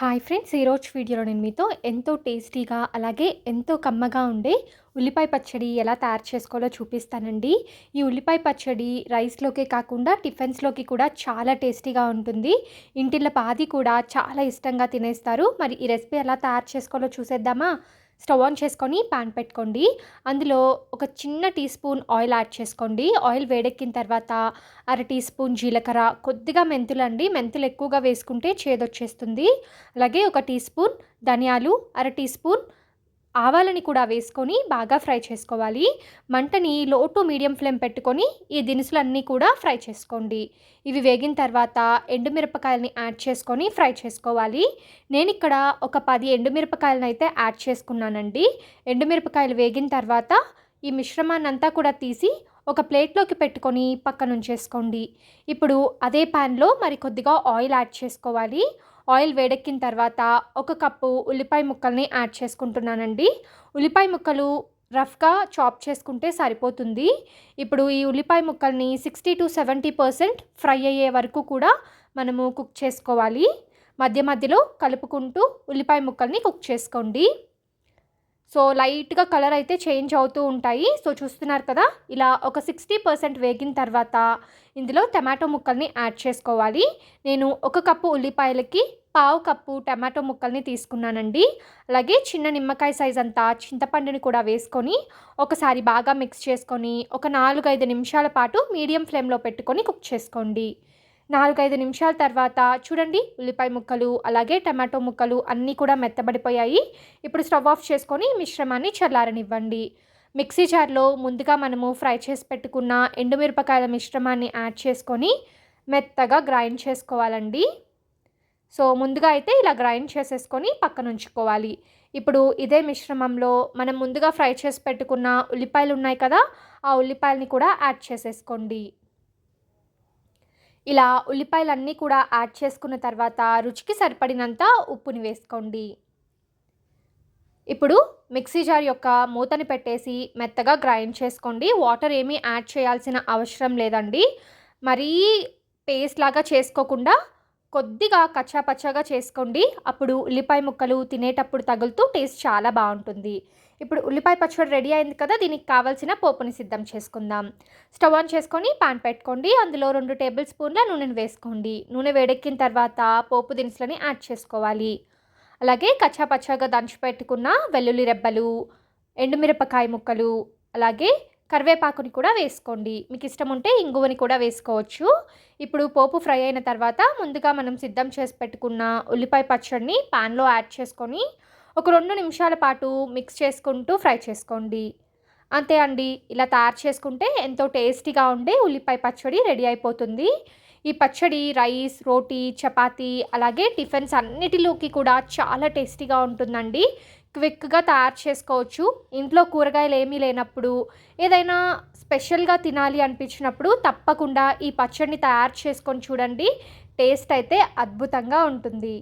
Hi friends ఈరోజు వీడియోలో నేను మీతో ఎంతో టేస్టీగా అలాగే ఎంతో కమ్మగా ఉండే ఉల్లిపాయ పచ్చడి ఎలా తయారు చేసుకోవాలో చూపిస్తానండి. ఈ ఉల్లిపాయ పచ్చడి రైస్లోకే కాకుండా టిఫిన్స్లోకి కూడా చాలా టేస్టీగా ఉంటుంది. ఇంటిలో పాది కూడా చాలా ఇష్టంగా తినేస్తారు. మరి ఈ రెసిపీ ఎలా తయారు చేసుకోవాలో చూసేద్దామా? స్టవ్ ఆన్ చేసుకొని పాన్ పెట్టుకోండి. అందులో ఒక చిన్న టీ స్పూన్ ఆయిల్ యాడ్ చేసుకోండి. ఆయిల్ వేడెక్కిన తర్వాత అర టీ స్పూన్ జీలకర్ర కొద్దిగా మెంతులు అండి. మెంతులు ఎక్కువగా వేసుకుంటే చేదొచ్చేస్తుంది. అలాగే ఒక టీ స్పూన్ ధనియాలు అర టీ స్పూన్ ఆవాలని కూడా వేసుకొని బాగా ఫ్రై చేసుకోవాలి. మంటని లో టు మీడియం ఫ్లేమ్ పెట్టుకొని ఈ దినుసులన్నీ కూడా ఫ్రై చేసుకోండి. ఇవి వేగిన తర్వాత ఎండుమిరపకాయలని యాడ్ చేసుకొని ఫ్రై చేసుకోవాలి. నేను ఇక్కడ ఒక పది ఎండుమిరపకాయలను అయితే యాడ్ చేసుకున్నానండి. ఎండుమిరపకాయలు వేగిన తర్వాత ఈ మిశ్రమాన్ని అంతా కూడా తీసి ఒక ప్లేట్లోకి పెట్టుకొని పక్కనుంచేసుకోండి. ఇప్పుడు అదే ప్యాన్లో మరి కొద్దిగా ఆయిల్ యాడ్ చేసుకోవాలి. ఆయిల్ వేడెక్కిన తర్వాత ఒక కప్పు ఉల్లిపాయ ముక్కల్ని యాడ్ చేసుకుంటున్నానండి. ఉల్లిపాయ ముక్కలు రఫ్గా చాప్ చేసుకుంటే సరిపోతుంది. ఇప్పుడు ఈ ఉల్లిపాయ ముక్కల్ని sixty to seventy percent fry అయ్యే వరకు కూడా మనము కుక్ చేసుకోవాలి. మధ్య మధ్యలో కలుపుకుంటూ ఉల్లిపాయ ముక్కల్ని కుక్ చేసుకోండి. సో లైట్గా కలర్ అయితే చేంజ్ అవుతూ ఉంటాయి. సో చూస్తున్నారు కదా ఇలా ఒక సిక్స్టీ పర్సెంట్ వేగిన తర్వాత ఇందులో టమాటో ముక్కల్ని యాడ్ చేసుకోవాలి. నేను ఒక కప్పు ఉల్లిపాయలకి పావు కప్పు టమాటో ముక్కల్ని తీసుకున్నానండి. అలాగే చిన్న నిమ్మకాయ సైజ్ అంతా చింతపండుని కూడా వేసుకొని ఒకసారి బాగా మిక్స్ చేసుకొని ఒక నాలుగైదు నిమిషాల పాటు మీడియం ఫ్లేమ్లో పెట్టుకొని కుక్ చేసుకోండి. నాలుగైదు నిమిషాల తర్వాత చూడండి ఉల్లిపాయ ముక్కలు అలాగే టమాటో ముక్కలు అన్నీ కూడా మెత్తబడిపోయాయి. ఇప్పుడు స్టవ్ ఆఫ్ చేసుకొని మిశ్రమాన్ని చల్లారనివ్వండి. మిక్సీ జార్లో ముందుగా మనము ఫ్రై చేసి పెట్టుకున్న ఎండుమిరపకాయల మిశ్రమాన్ని యాడ్ చేసుకొని మెత్తగా గ్రైండ్ చేసుకోవాలండి. సో ముందుగా అయితే ఇలా గ్రైండ్ చేసేసుకొని పక్కన ఉంచుకోవాలి. ఇప్పుడు ఇదే మిశ్రమంలో మనం ముందుగా ఫ్రై చేసి పెట్టుకున్న ఉల్లిపాయలు ఉన్నాయి కదా ఆ ఉల్లిపాయలని కూడా యాడ్ చేసేసుకోండి. ఇలా ఉల్లిపాయలన్నీ కూడా యాడ్ చేసుకున్న తర్వాత రుచికి సరిపడినంత ఉప్పుని వేసుకోండి. ఇప్పుడు మిక్సీ జార్ యొక్క మూతని పెట్టేసి మెత్తగా గ్రైండ్ చేసుకోండి. వాటర్ ఏమీ యాడ్ చేయాల్సిన అవసరం లేదండి. మరీ పేస్ట్ లాగా చేసుకోకుండా కొద్దిగా కచ్చాపచ్చాగా చేసుకోండి. అప్పుడు ఉల్లిపాయ ముక్కలు తినేటప్పుడు తగులుతూ టేస్ట్ చాలా బాగుంటుంది. ఇప్పుడు ఉల్లిపాయ పచ్చడి రెడీ అయింది కదా దీనికి కావాల్సిన పోపుని సిద్ధం చేసుకుందాం. స్టవ్ ఆన్ చేసుకొని పాన్ పెట్టుకోండి. అందులో రెండు టేబుల్ స్పూన్ల నూనెను వేసుకోండి. నూనె వేడెక్కిన తర్వాత పోపు దినుసులని యాడ్ చేసుకోవాలి. అలాగే కచ్చాపచ్చాగా దంచి పెట్టుకున్న వెల్లుల్లి రెబ్బలు ఎండుమిరపకాయ ముక్కలు అలాగే కరివేపాకుని కూడా వేసుకోండి. మీకు ఇష్టం ఉంటే ఇంగువని కూడా వేసుకోవచ్చు. ఇప్పుడు పోపు ఫ్రై అయిన తర్వాత ముందుగా మనం సిద్ధం చేసి పెట్టుకున్న ఉల్లిపాయ పచ్చడిని పాన్లో యాడ్ చేసుకొని ఒక రెండు నిమిషాల పాటు మిక్స్ చేసుకుంటూ ఫ్రై చేసుకోండి. అంతే అండి. ఇలా తయారు చేసుకుంటే ఎంతో టేస్టీగా ఉండే ఉల్లిపాయ పచ్చడి రెడీ అయిపోతుంది. ఈ పచ్చడి రైస్ రోటీ చపాతీ అలాగే టిఫిన్స్ అన్నిటిలోకి కూడా చాలా టేస్టీగా ఉంటుందండి. క్విక్గా తయారు చేసుకోవచ్చు. ఇంట్లో కూరగాయలు ఏమీ లేనప్పుడు ఏదైనా స్పెషల్గా తినాలి అనిపించినప్పుడు తప్పకుండా ఈ పచ్చడిని తయారు చేసుకొని చూడండి. టేస్ట్ అయితే అద్భుతంగా ఉంటుంది.